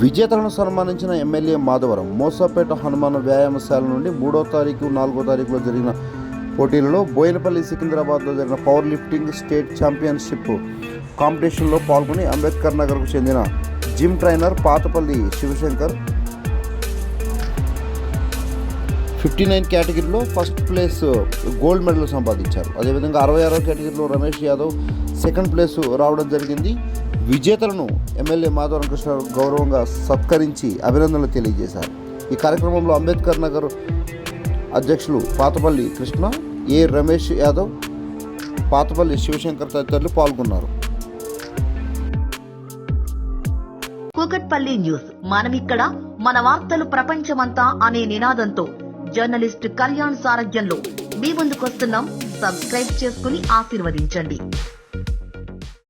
విజేతలను సన్మానించిన ఎమ్మెల్యే మాధవరం మోసాపేట హనుమాన వ్యాయామశాల నుండి మూడో తారీఖు నాలుగో తారీఖులో జరిగిన పోటీలలో బోయినపల్లి సికింద్రాబాద్లో జరిగిన పవర్ లిఫ్టింగ్ స్టేట్ ఛాంపియన్షిప్ కాంపిటీషన్లో పాల్గొని అంబేద్కర్ నగర్కు చెందిన gym trainer Patapalli Shivashankar fifty nine కేటగిరీలో ఫస్ట్ ప్లేస్ గోల్డ్ మెడల్ సంపాదించారు. అదేవిధంగా అరవై ఆరో కేటగిరీలో రమేష్ యాదవ్ సెకండ్ ప్లేస్ రావడం జరిగింది. విజేతలను ఎమ్మెల్యే మాధవరం కృష్ణ గౌరవంగా సత్కరించి అభినందనలు తెలియజేశారు. ఈ కార్యక్రమంలో అంబేద్కర్ నగర్ అధ్యక్షులు పాతపల్లి కృష్ణ ఏ రమేష్ యాదవ్ పాతపల్లి శివశంకర్ తదితరులు పాల్గొన్నారు. కూకట్పల్లి న్యూస్. మనమిక్కడ మన వార్తలు ప్రపంచమంతా అనే నినాదంతో జర్నలిస్ట్ కళ్యాణ్ సారథ్యంలో మీ ముందుకొస్తున్నాం. సబ్స్క్రైబ్ చేసుకుని ఆశీర్వదించండి.